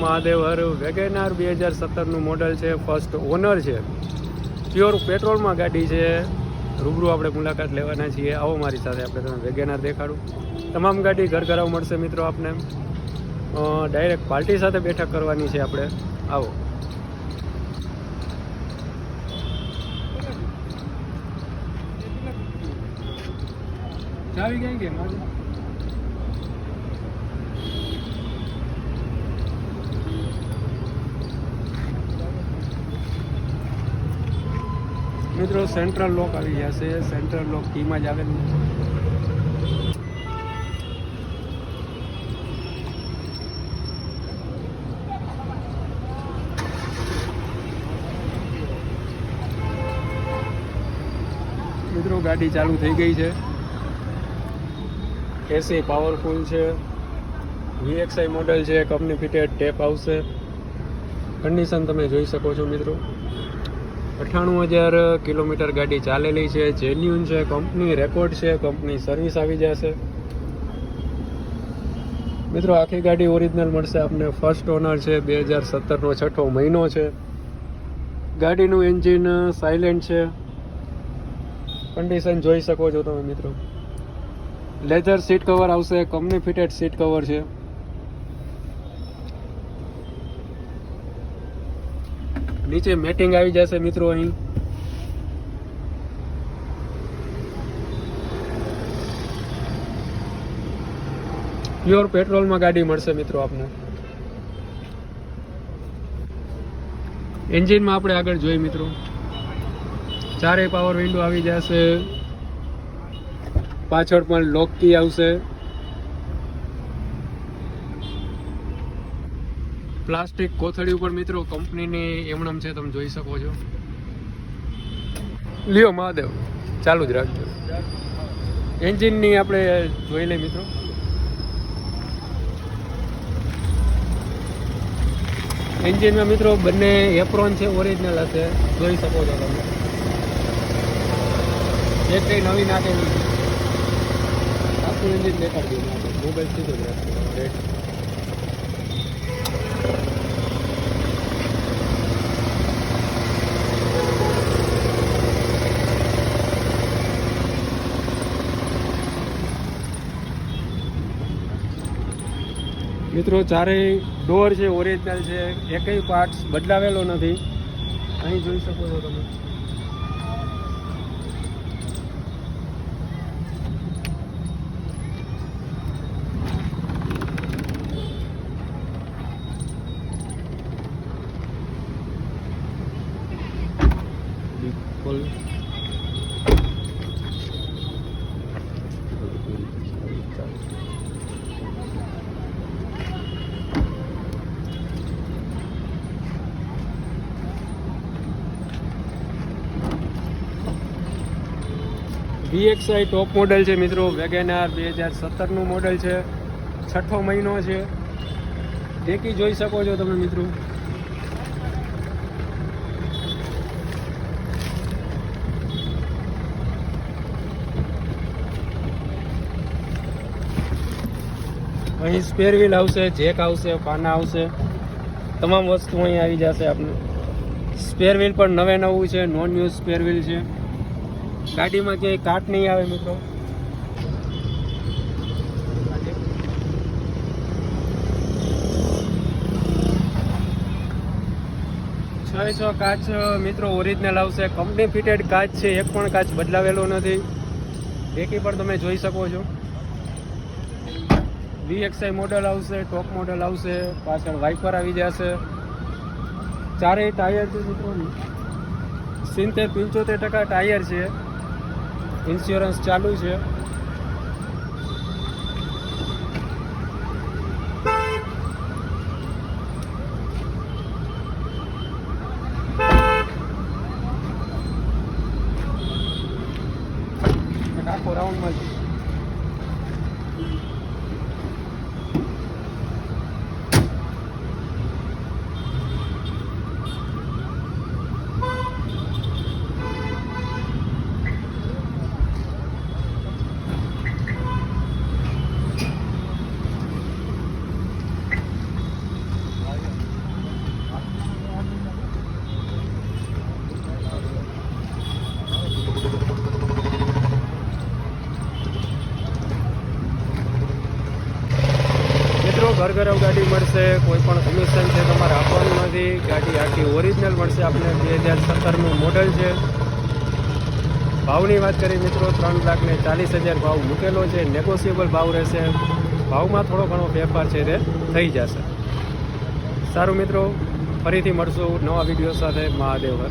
મહાદેવ હર WagonR બે હજાર સત્તરનું મોડલ છે ફર્સ્ટ ઓનર છે. પ્યોર પેટ્રોલમાં ગાડી છે. રૂબરૂ આપણે મુલાકાત લેવાના છીએ. આવો મારી સાથે આપણે તમે વેગેનાર દેખાડું. તમામ ગાડી ઘર ઘરાવ મળશે મિત્રો આપને. ડાયરેક્ટ પાર્ટી સાથે બેઠક કરવાની છે આપણે. આવો. ચાવી ગઈ કે મારી મિત્રો સેન્ટ્રલ લોક આવી ગયા છે. સેન્ટ્રલ લોક કીમાં જ આવે ને મિત્રો, ગાડી ચાલુ થઈ ગઈ છે. એસી પાવરફુલ છે. વીએક્સઆઈ મોડેલ છે. કંપની ફિટેડ ટેપ આવશે. કન્ડિશન તમે જોઈ શકો છો, મિત્રો. અઠ્ઠાણું હજાર કિલોમીટર ગાડી ચાલેલી છે જેન્યુન છે કંપની રેકોર્ડ છે કંપની સર્વિસ આવી જશે. મિત્રો, આખી ગાડી ઓરિજિનલ મળશે આપને. ફર્સ્ટ ઓનર છે, બે હજાર સત્તરનો છઠ્ઠો મહિનો છે. ગાડીનું એન્જિન સાયલેન્ટ છે. કન્ડિશન જોઈ શકો છો તમે મિત્રો. લેધર સીટ કવર આવશે કંપની ફિટેડ સીટ કવર છે. નીચે મેટિંગ આવી જશે મિત્રો અહીં. પ્યોર પેટ્રોલમાં ગાડી મળશે મિત્રો આપને. એન્જિનમાં આપણે આગળ જોઈએ મિત્રો. ચારેય પાવર વિન્ડો આવી જશે. પાછળ પણ લોક કી આવશે. પ્લાસ્ટિક કોથળી ઉપર મિત્રો કંપનીની એમણમ છે, તમે જોઈ શકો છો. લ્યો મહાદેવ, ચાલુ જ રાખજો. એન્જિનની આપણે જોઈ લઈએ મિત્રો. એન્જિનમાં મિત્રો બંને એપ્રોન છે ઓરિજિનલ હશે જોઈ શકો છો તમે. જે કંઈ નવી નાખેલી આખું એન્જિન દેખાડી મોબાઈલ સીધો જ રાખજો મિત્રો, ચારેય ડોર છે ઓરિજિનલ છે, એકય પાર્ટ્સ બદલાવેલો નથી. અહીં જોઈ શકો છો તમે. બિલકુલ. વીએક્સઆઈ ટોપ મોડલ છે મિત્રો વેગેનાર બે હજાર સત્તરનું મોડેલ છે. છઠ્ઠો મહિનો છે. ડેકી જોઈ શકો છો તમે મિત્રો. અહીં સ્પેર વ્હીલ આવશે જેક આવશે પાના આવશે. તમામ વસ્તુ અહીં આવી જશે આપણે સ્પેર વ્હીલ પણ નવે નવું છે નોન યુઝ સ્પેર વ્હીલ છે. ગાડીમાં ક્યાંય કાટ નહીં આવે મિત્રો. છ કાચ, મિત્રો ઓરિજિનલ આવશે. કંપની ફિટેડ કાચ છે, એક પણ કાચ બદલાવેલો નથી. ડેકી પણ તમે જોઈ શકો છો. વીએક્સઆઈ મોડલ આવશે ટોપ મોડલ આવશે, પાછળ વાઇપર આવી જશે. ચારેય ટાયર છે, મિત્રો. સિત્તેર પંચોતેર ટકા ટાયર છે. ઇન્સ્યોરન્સ ચાલુ છે. આખો રાઉન્ડમાં છે. કરગરવ ગાડી મળશે, કોઈ પણ કમિશન છે તમારે આપવાનું નથી ગાડી આખી ઓરિજિનલ મળશે આપણે બે હજાર સત્તરનું મોડલ છે. ભાવની વાત કરીએ મિત્રો, ત્રણ લાખ ને ચાલીસ હજાર ભાવ મૂકેલો છે નેગોશિયેબલ ભાવ રહેશે. ભાવમાં થોડો ઘણો ફેરફાર છે તે થઈ જશે. સારું મિત્રો, ફરીથી મળશું નવા વીડિયો સાથે. મહાદેવ